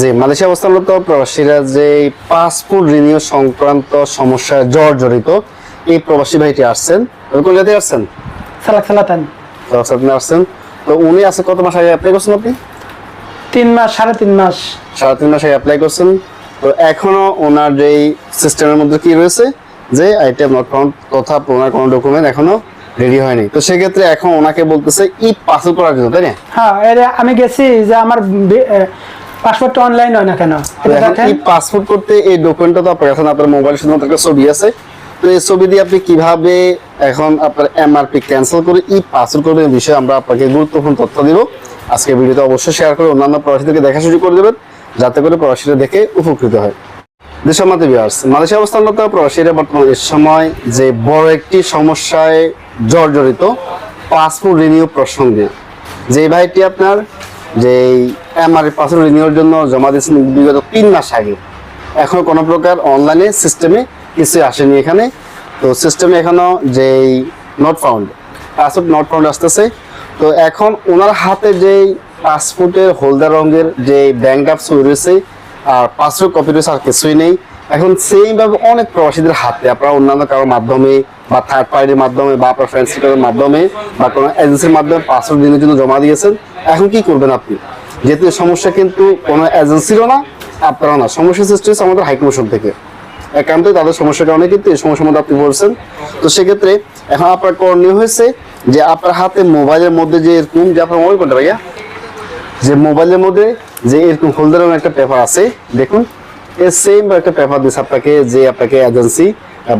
জি Malaysia অবস্থানরত প্রবাসীরা যে পাসপোর্ট রিনিউ সংক্রান্ত সমস্যায় জর্জরিত এই প্রবাসী ভাইটি আসছেন। কোন জায়গায় আসছেন? সালাক সালাতান। তো আপনি আসছেন। তো উনি আছে কত মাস আগে অ্যাপ্লাই করছেন আপনি? তিন মাস সাড়ে তিন মাস। সাড়ে তিন মাস আগে অ্যাপ্লাই করছেন। তো এখনও ওনার যেই সিস্টেমের মধ্যে কি রয়েছে? যে আইটেম নট ফাউন্ড তথা ওনার কোনো ডকুমেন্ট এখনও রেডি হয়নি। তো সেক্ষেত্রে এখন ওনাকে বলতেছে ই পাসপোর্ট করার জন্য তাই না? হ্যাঁ আমি গেছি যে আমার পাসপোর্টটা অনলাইন হয় না কেন? এই পাসপোর্ট করতে এই ডকুমেন্টটা তো আপনার কাছে আপনার মোবাইল শুধুমাত্র একটা ছবি আছে। তো এই ছবি দিয়ে আপনি কীভাবে এখন আপনার এমআরপি ক্যান্সেল করে ই পাসপোর্ট করবেন এই বিষয়ে আমরা আপনাকে গুরুত্বপূর্ণ তথ্য দিব। আজকে ভিডিওতে অবশ্যই শেয়ার করে অন্যান্য প্রবাসীদেরকে দেখা শুরু করে দেবেন যাতে করে প্রবাসীরা দেখে উপকৃত হয়। দেশমাতে বিয়ার্স মালয়েশিয়া অবস্থানরত প্রবাসীরা বর্তমানে এ সময় যে বড় একটি সমস্যায় জর্জরিত পাসপোর্ট রিনিউ প্রসঙ্গে যে ভাইটি আপনার যে এমআর পাসপোর্ট রিনিউর জন্য জমা দিয়েছেন বিগত তিন মাস আগে। এখন কোনো প্রকার অনলাইনে সিস্টেমে কিছু আসেনি এখানে। তো সিস্টেমে এখনও যেই not found passport not found আসতেছে। তো এখন ওনার হাতে যেই পাসপোর্টের হোল্ডার রঙের যে ব্যাংক ড্রাফট রয়েছে, আর পাসপোর্ট কপি রয়েছে আর কিছুই নেই। এখন সেইম ভাবে অনেক প্রবাসীদের হাতে আপনারা অন্যান্য কারোর মাধ্যমে বা থার্ড পার্টির মাধ্যমে বা আপনার ফ্রেন্ড সিটারের মাধ্যমে বা কোনো এজেন্সির মাধ্যমে পাসপোর্ট দিনের জন্য জমা দিয়েছেন, এখন কি করবেন আপনি? যেহেতু সমস্যা কিন্তু কোনো এজেন্সিরও না আপনারও না। সমস্যা সৃষ্টি হচ্ছে আমাদের হাইকমিশন থেকে। একান্তই তাদের সমস্যার কারণে কিন্তু এই সমস্যার মধ্যে আপনি বলছেন। তো সেক্ষেত্রে এখন আপনার করণীয় হয়েছে যে আপনার হাতে মোবাইলের মধ্যে যে এরকম, যে আপনার মোবাইল কোনটা ভাইয়া? যে মোবাইলের মধ্যে যে এরকম হোল্ডারের একটা পেপার আছে, দেখুন। সেম একটা পেপার দিচ্ছে আপনাকে, যে আপনাকে এজেন্সি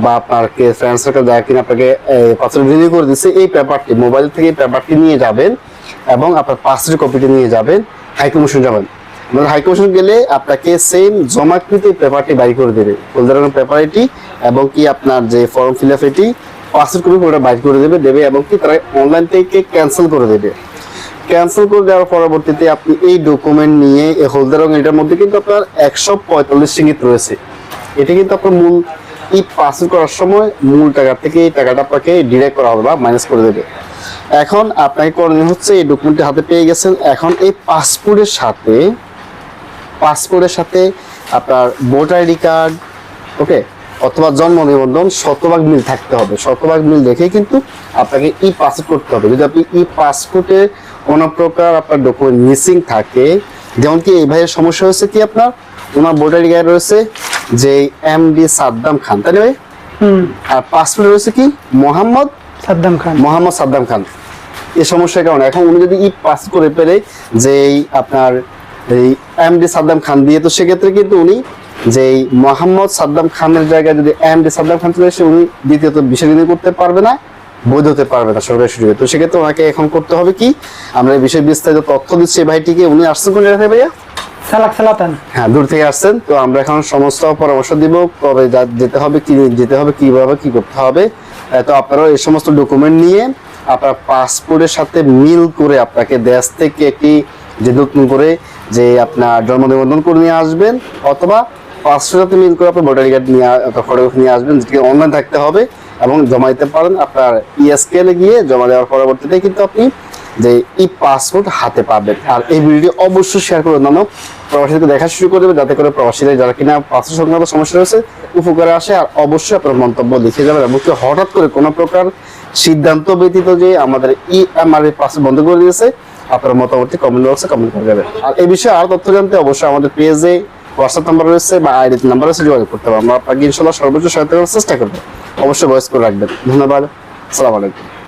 বা আপনাকে ফ্রেন্ড সার্কেল যারা কিনা আপনাকে পাসওয়ার্ড রিনিউ করে দিচ্ছে এই পেপারটি মোবাইল থেকে পেপারটি নিয়ে যাবেন এবং আপনার পাসওয়ার্ড কপিটি নিয়ে যাবেন হাইকমিশন যাবেন। হাইকমিশন গেলে আপনাকে সেম জমাকৃত পেপারটি বাই করে দেবে। হোল্ডারের পেপার এটি এবং কি আপনার যে ফর্ম ফিল আপ এটি পাসওয়ার্ড কপি ওটা বাইর করে দেবে দেবে এবং কি তারা অনলাইন থেকে ক্যান্সেল করে দেবে। ক্যান্সেল করে দেওয়ার পরবর্তীতে আপনি এই ডকুমেন্ট নিয়ে এই হোলদার এবং এটার মধ্যে কিন্তু আপনার একশো পঁয়তাল্লিশ সিঙ্গিত রয়েছে। এটা কিন্তু আপনার মূল ই পাস করার সময় মূল টাকা থেকে এই টাকাটা আপনাকে ডিরেক্ট করা হবে বা মাইনাস করে দেবে। এখন আপনাকে করণীয় হচ্ছে এই ডকুমেন্টটি হাতে পেয়ে গেছেন। এখন এই পাসপোর্টের সাথে পাসপোর্টের সাথে আপনার ভোটার আইডি কার্ড ওকে অথবা জন্ম নিবন্ধন, শতভাগ মিল থাকতে হবে। শতভাগ মিল দেখে কিন্তু আপনাকে ই পাসপোর্ট করতে হবে। যদি আপনি ই পাসপোর্টে কোনো প্রকার আপনার ডকুমেন্ট মিসিং থাকে যেমন কি এই ভাইয়ের সমস্যা হয়েছে কি আপনার? ওনার ভোটার কার্ড রয়েছে যে এম ডি সাদ্দাম খান তাই না ভাই? হুম। আর পাসপোর্ট রয়েছে কি? মোহাম্মদ? সাদ্দাম খান। মোহাম্মদ সাদ্দাম খান। এই সমস্যার কারণে। এখন উনি যদি ই পাস করে পেরে যে আপনার এই এম ডি সাদ্দাম খান দিয়ে তো সেক্ষেত্রে কিন্তু উনি যে মোহাম্মদ সাদ্দাম খানের জায়গায় যদি এম ডি সাদ্দাম খান চলে এসে উনি দ্বিতীয়ত বিষয় করতে পারবে না। বৈধ হতে পারবে না সরকারি সুযোগে। তো সেক্ষেত্রে ওনাকে এখন করতে হবে কি? আমরা এই বিষয়ে বিস্তারিত তথ্য দিচ্ছি ভাইটিকে। উনি আসছেন কোন জায়গা থেকে ভাইয়া? সালাক সালাতান। হ্যাঁ দূর থেকে আসছেন। তো আমরা এখন সমস্ত পরামর্শ দিব কবে যেতে হবে কি যেতে হবে কীভাবে কি করতে হবে। তো আপনারা এই সমস্ত ডকুমেন্ট নিয়ে আপনার পাসপোর্টের সাথে মিল করে আপনাকে দেশ থেকে একটি যে নতুন করে যে আপনার জন্ম নিবন্ধন করে নিয়ে আসবেন অথবা পাসপোর্টের সাথে মিল করে আপনার ভোটার কার্ড নিয়ে ফটোগ্রাফ নিয়ে আসবেন যেটি অনলাইন থাকতে হবে। এবং জমা দিতে পারেন। আপনার ইএসকেলে গিয়ে জমা দেওয়ার পরবর্তীতে কিন্তু আপনি যে ই পাসপোর্ট হাতে পাবেন। আর এই ভিডিও অবশ্যই শেয়ার করে অন্যান্য প্রবাসীদেরকে দেখা শুরু করে দেবে, যাতে করে প্রবাসীরা যারা কিনা পাসপোর্ট সংক্রান্ত সমস্যা রয়েছে, উপকারে আসে। আর অবশ্যই আপনার মন্তব্য লিখে যাবেন এবং কেউ হঠাৎ করে কোনো প্রকার সিদ্ধান্ত ব্যতীত যে আমাদের ই এমআর পাসপোর্ট বন্ধ করে দিয়েছে, আপনার মতামতটি কমেন্ট বক্সে কমেন্ট করে যাবেন। আর এই বিষয়ে আরও তথ্য জানতে অবশ্যই আমাদের পেজে হোয়াটসঅ্যাপ নাম্বার রয়েছে বা আইডি নাম্বার রয়েছে, যোগাযোগ করতে পারব আমরা আপনাকে ইনশাল্লাহ সর্বোচ্চ সহায়তা করার চেষ্টা করব। অবশ্যই ভয়েস করে রাখবেন। ধন্যবাদ। আসসালামু আলাইকুম।